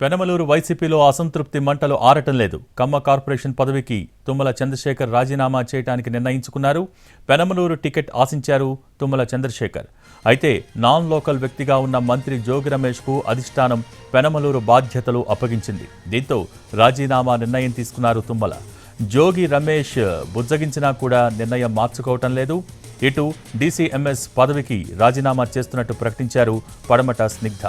పెనమలూరు వైసీపీలో అసంతృప్తి మంటలు ఆరటం లేదు. కమ్మ కార్పొరేషన్ పదవికి తుమ్మల చంద్రశేఖర్ రాజీనామా చేయడానికి నిర్ణయించుకున్నారు. పెనమలూరు టికెట్ ఆశించారు తుమ్మల చంద్రశేఖర్. అయితే నాన్ లోకల్ వ్యక్తిగా ఉన్న మంత్రి జోగి రమేష్కు అధిష్టానం పెనమలూరు బాధ్యతలు అప్పగించింది. దీంతో రాజీనామా నిర్ణయం తీసుకున్నారు తుమ్మల. జోగి రమేష్ బుజ్జగించినా కూడా నిర్ణయం మార్చుకోవటం లేదు. ఇటు డీసీఎంఎస్ పదవికి రాజీనామా చేస్తున్నట్టు ప్రకటించారు పడమట స్నిగ్ధ.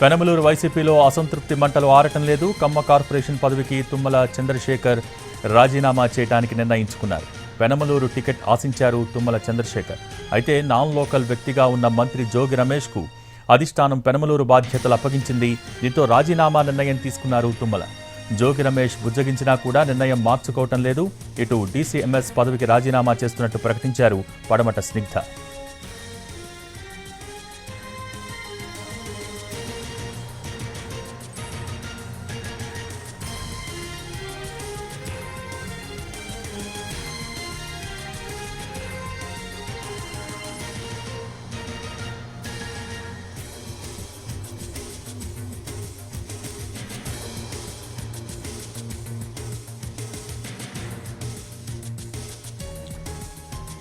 పెనమలూరు వైసీపీలో అసంతృప్తి మంటలు ఆరటం లేదు. కమ్మ కార్పొరేషన్ పదవికి తుమ్మల చంద్రశేఖర్ రాజీనామా చేయడానికి నిర్ణయించుకున్నారు. పెనమలూరు టికెట్ ఆశించారు తుమ్మల చంద్రశేఖర్. అయితే నాన్ లోకల్ వ్యక్తిగా ఉన్న మంత్రి జోగి రమేష్కు అధిష్టానం పెనమలూరు బాధ్యతలు అప్పగించింది. దీంతో రాజీనామా నిర్ణయం తీసుకున్నారు తుమ్మల. జోగి రమేష్ బుజ్జగించినా కూడా నిర్ణయం మార్చుకోవటం లేదు. ఇటు డీసీఎంఎస్ పదవికి రాజీనామా చేస్తున్నట్టు ప్రకటించారు పడమట స్నిగ్ధ.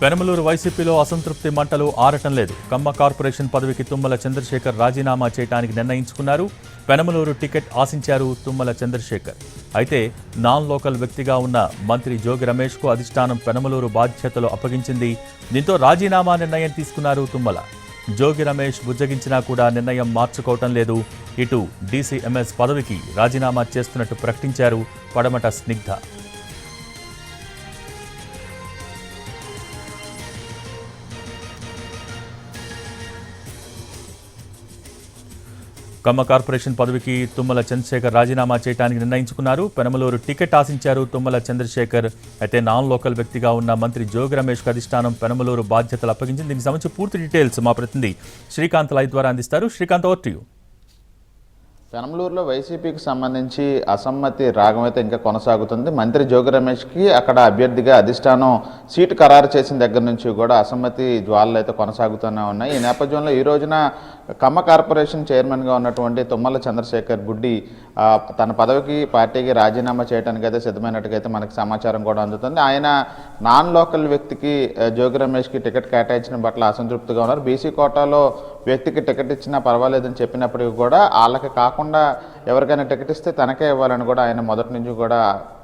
పెనమలూరు వైసీపీలో అసంతృప్తి మంటలు ఆరటం లేదు. కమ్మ కార్పొరేషన్ పదవికి తుమ్మల చంద్రశేఖర్ రాజీనామా చేయడానికి నిర్ణయించుకున్నారు. పెనమలూరు టికెట్ ఆశించారు తుమ్మల చంద్రశేఖర్. అయితే నాన్ లోకల్ వ్యక్తిగా ఉన్న మంత్రి జోగి రమేష్కు అధిష్టానం పెనమలూరు బాధ్యతలు అప్పగించింది. దీంతో రాజీనామా నిర్ణయం తీసుకున్నారు తుమ్మల. జోగి రమేష్ బుజ్జగించినా కూడా నిర్ణయం మార్చుకోవటం లేదు. ఇటు డీసీఎంఎస్ పదవికి రాజీనామా చేస్తున్నట్టు ప్రకటించారు పడమట స్నిగ్ధ. కమ్మ కార్పొరేషన్ పదవికి తుమ్మల చంద్రశేఖర్ రాజీనామా చేయడానికి నిర్ణయించుకున్నారు. పెనమలూరు టికెట్ ఆశించారు తుమ్మల చంద్రశేఖర్. అయితే నాన్ లోకల్ వ్యక్తిగా ఉన్న మంత్రి జోగి రమేష్ అధిష్టానం పెనమలూరు బాధ్యతలు అప్పగించింది. దీనికి సంబంధించి పూర్తి డీటెయిల్స్ మా ప్రతినిధి శ్రీకాంత్ లైవ్ ద్వారా అందిస్తారు. శ్రీకాంత్ ఓవర్ టు యూ పెనమలూరులో వైసీపీకి సంబంధించి అసమ్మతి రాగం అయితే ఇంకా కొనసాగుతుంది. మంత్రి జోగి రమేష్కి అక్కడ అభ్యర్థిగా అధిష్టానం సీటు ఖరారు చేసిన దగ్గర నుంచి కూడా అసమ్మతి జ్వాలలు అయితే కొనసాగుతూనే ఉన్నాయి. ఈ నేపథ్యంలో ఈ రోజున కమ్మ కార్పొరేషన్ చైర్మన్గా ఉన్నటువంటి తుమ్మల చంద్రశేఖర్ బుడ్డి తన పదవికి పార్టీకి రాజీనామా చేయడానికి అయితే సిద్ధమైనట్టుగా అయితే మనకి సమాచారం కూడా అందుతుంది. ఆయన నాన్ లోకల్ వ్యక్తికి జోగి రమేష్కి టికెట్ కేటాయించిన పట్ల అసంతృప్తిగా ఉన్నారు. బీసీ కోటాలో వ్యక్తికి టికెట్ ఇచ్చినా పర్వాలేదని చెప్పినప్పటికీ కూడా వాళ్ళకి కాకుండా ఎవరికైనా టికెట్ ఇస్తే తనకే ఇవ్వాలని కూడా ఆయన మొదటి నుంచి కూడా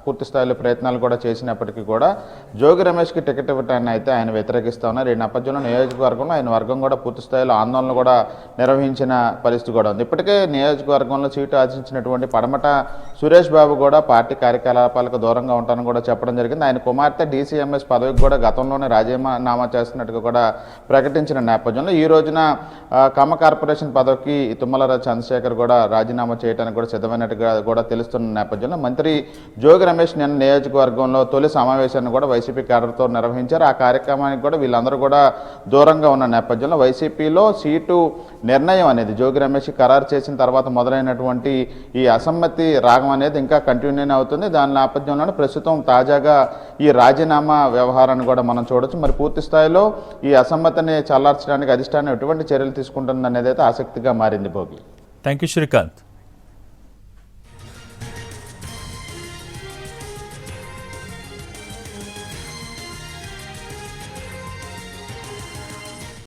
పూర్తి స్థాయిలో ప్రయత్నాలు కూడా చేసినప్పటికీ కూడా జోగి రమేష్కి టికెట్ ఇవ్వటాన్ని అయితే ఆయన వ్యతిరేకిస్తూ ఉన్నారు. ఈ నేపథ్యంలో నియోజకవర్గంలో ఆయన వర్గం కూడా పూర్తి స్థాయిలో ఆందోళన కూడా నిర్వహించిన పరిస్థితి కూడా ఉంది. ఇప్పటికే నియోజకవర్గంలో సీటు ఆశించినటువంటి పడమట సురేష్ బాబు కూడా పార్టీ కార్యకలాపాలకు దూరంగా ఉంటానని కూడా చెప్పడం జరిగింది. ఆయన కుమార్తె డీసీఎంఎస్ పదవికి కూడా గతంలోనే రాజీనామా చేస్తున్నట్టుగా కూడా ప్రకటించిన నేపథ్యంలో ఈ రోజున కమ్మ కార్పొరేషన్ పదవికి తుమ్మలరాజు చంద్రశేఖర్ కూడా రాజీనామా చేయడానికి కూడా సిద్ధమైనట్టుగా కూడా తెలుస్తున్న నేపథ్యంలో మంత్రి జోగి రమేష్ నిన్న నియోజకవర్గంలో తొలి సమావేశాన్ని కూడా వైసీపీ క్యాడర్తో నిర్వహించారు. ఆ కార్యక్రమానికి కూడా వీళ్ళందరూ కూడా దూరంగా ఉన్న నేపథ్యంలో వైసీపీలో సీటు నిర్ణయం అనేది జోగి రమేష్ ఖరారు చేసిన తర్వాత మొదలైనటువంటి ఈ అసమ్మతి రాగం అనేది ఇంకా కంటిన్యూ అవుతుంది. దాని నేపథ్యంలోనే ప్రస్తుతం తాజాగా ఈ రాజీనామా వ్యవహారాన్ని కూడా మనం చూడొచ్చు. మరి పూర్తి స్థాయిలో ఈ అసమ్మతిని చల్లార్చడానికి అధిష్టానం ఎటువంటి చర్యలు తీసుకుంటుంది అనేది అయితే ఆసక్తిగా మారింది భోగి. Thank you Srikanth